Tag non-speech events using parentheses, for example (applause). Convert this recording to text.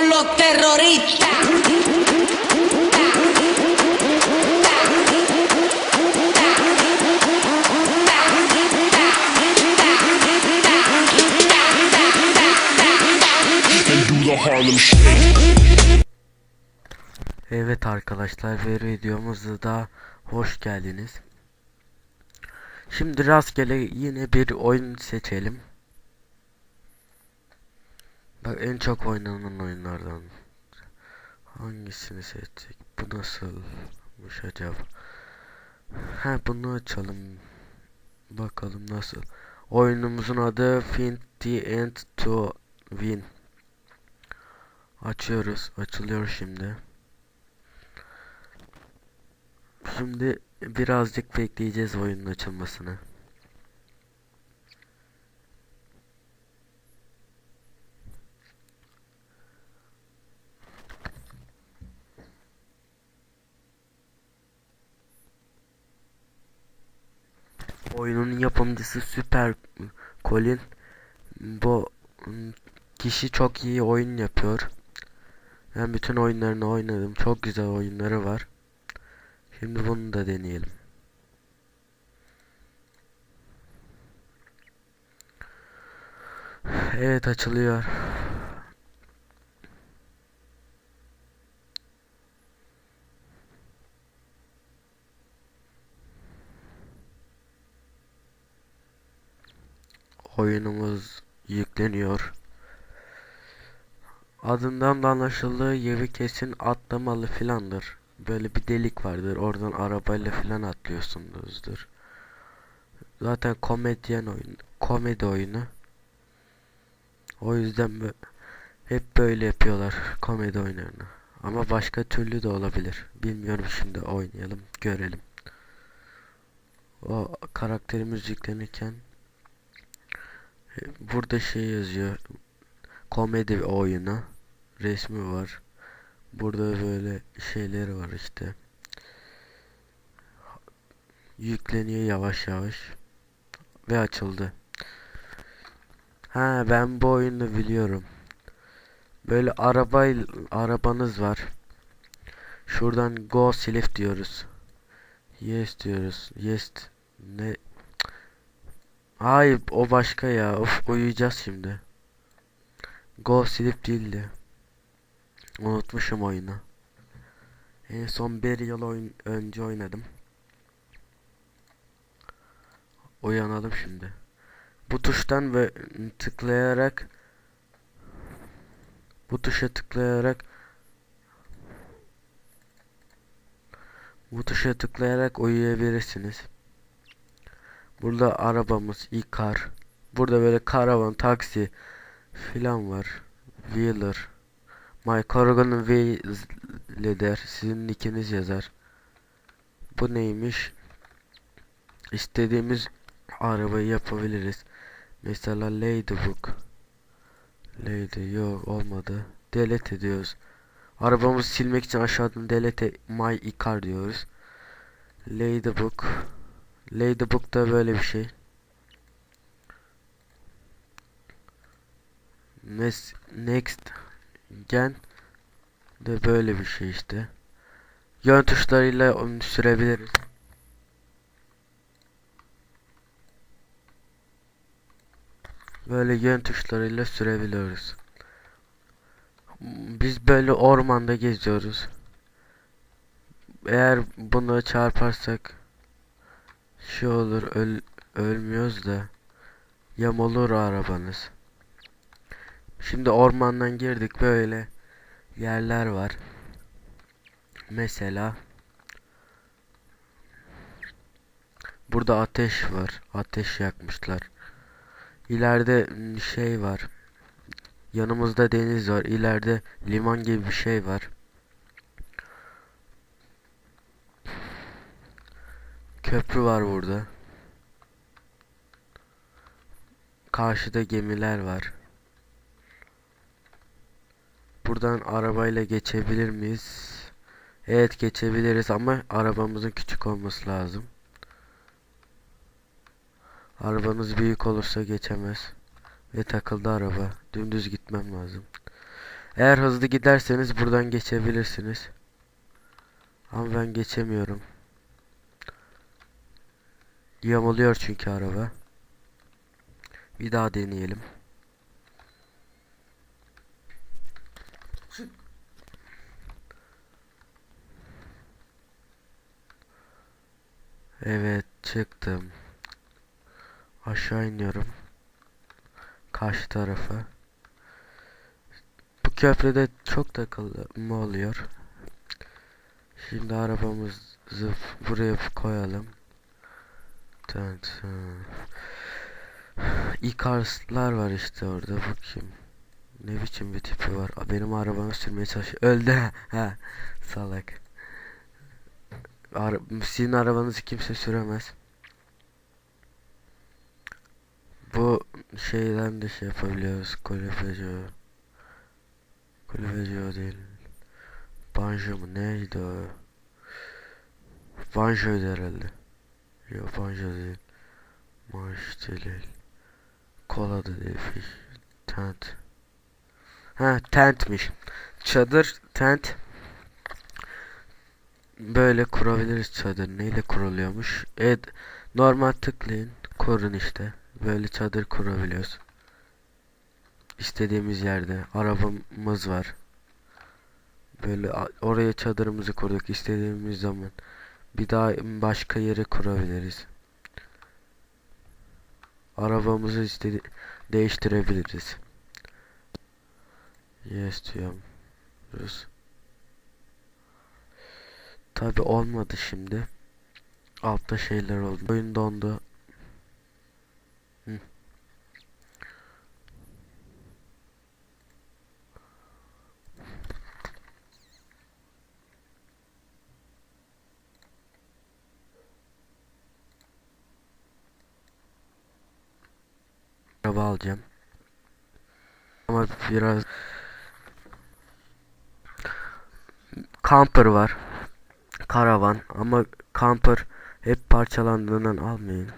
con los terroristas. Evet arkadaşlar ve videomuza da hoş geldiniz. Şimdi rastgele yine bir oyun seçelim. Bak en çok oynanan oyunlardan. Hangisini seçecek? Bu nasılmış acaba? Ha bunu açalım. Bakalım nasıl. Oyunumuzun adı Find the End to Win. Açıyoruz. Açılıyor şimdi. Şimdi birazcık bekleyeceğiz oyunun açılmasını. Oyunun yapımcısı Super Colin. Bu kişi çok iyi oyun yapıyor. Ben bütün oyunlarını oynadım. Çok güzel oyunları var. Şimdi bunu da deneyelim. Evet açılıyor. Oyunumuz yükleniyor. Adından da anlaşıldığı gibi kesin atlamalı filandır. Böyle bir delik vardır. Oradan arabayla filan atlıyorsunuzdur. Zaten komedyen oyun, komedi oyunu. O yüzden hep böyle yapıyorlar komedi oyunlarını. Ama başka türlü de olabilir. Bilmiyorum şimdi oynayalım, görelim. O karakterimiz yüklenirken burada şey yazıyor. Komedi oyunu. Resmi var. Burada böyle şeyleri var işte. Yükleniyor yavaş yavaş. Ve açıldı. Ha ben bu oyunu biliyorum. Böyle araba arabanız var. Şuradan go select diyoruz. Yes diyoruz. Yes ne? Hayır o başka ya. Of uyuyacağız şimdi. Go select değildi. Unutmuşum oyunu. En son bir yıl oyun önce oynadım. Uyanalım şimdi. Bu tuştan ve tıklayarak bu tuşa tıklayarak bu tuşa tıklayarak uyuyabilirsiniz. Burada arabamız ikar. Burada böyle karavan, taksi filan var. Wheeler. My Carrigan Way der. Sizin ikiniz yazar. Bu neymiş? İstediğimiz arabayı yapabiliriz. Mesela Ladybook. Lady yok olmadı. Delete ediyoruz. Arabamızı silmek için aşağıdan delete my car diyoruz. Ladybook. Ladybook da böyle bir şey. Nes next gen de böyle bir şey işte. Yön tuşlarıyla onu sürebiliriz. Böyle yön tuşlarıyla sürebiliyoruz. Biz böyle ormanda geziyoruz. Eğer bunu çarparsak şey olur öl ölmüyoruz da yamulur arabanız. Şimdi ormandan girdik böyle yerler var. Mesela burada ateş var. Ateş yakmışlar. İleride şey var. Yanımızda deniz var. İleride liman gibi bir şey var. Köprü var burada. Karşıda gemiler var. Buradan arabayla geçebilir miyiz? Evet geçebiliriz ama arabamızın küçük olması lazım. Arabanız büyük olursa geçemez. Ve takıldı araba. Dümdüz gitmem lazım. Eğer hızlı giderseniz buradan geçebilirsiniz. Ama ben geçemiyorum. Yamuluyor çünkü araba. Bir daha deneyelim. Evet çıktım. Aşağı iniyorum. Karşı tarafa. Bu köprüde çok takılma oluyor. Şimdi arabamızı buraya koyalım. Tın. İkarslar var işte orada. Kim? Ne biçim bir tipi var? Benim arabamı sürmeye çalışıyor. Öldü. (laughs) ha. Salak. Ara sizin arabanızı kimse süremez. Bu şeyden de şey yapabiliyoruz. Kolifejo. Kolifejo değil. Banjo mu neydi o? Banjo'ydu herhalde. Yok banjo değil. Marş değil. Kola değil. Fiş. Tent. Ha tentmiş. Çadır tent. Böyle kurabiliriz çadır. Neyle kuruluyormuş? Evet. Normal tıklayın. Kurun işte. Böyle çadır kurabiliyoruz. İstediğimiz yerde. Arabamız var. Böyle oraya çadırımızı kurduk istediğimiz zaman. Bir daha başka yere kurabiliriz. Arabamızı değiştirebiliriz. Yes diyorum. Yes. Tabi olmadı şimdi. Altta şeyler oldu. Oyun dondu. Araba alacağım. Ama biraz camper var. Karavan ama camper hep parçalandığından almayın.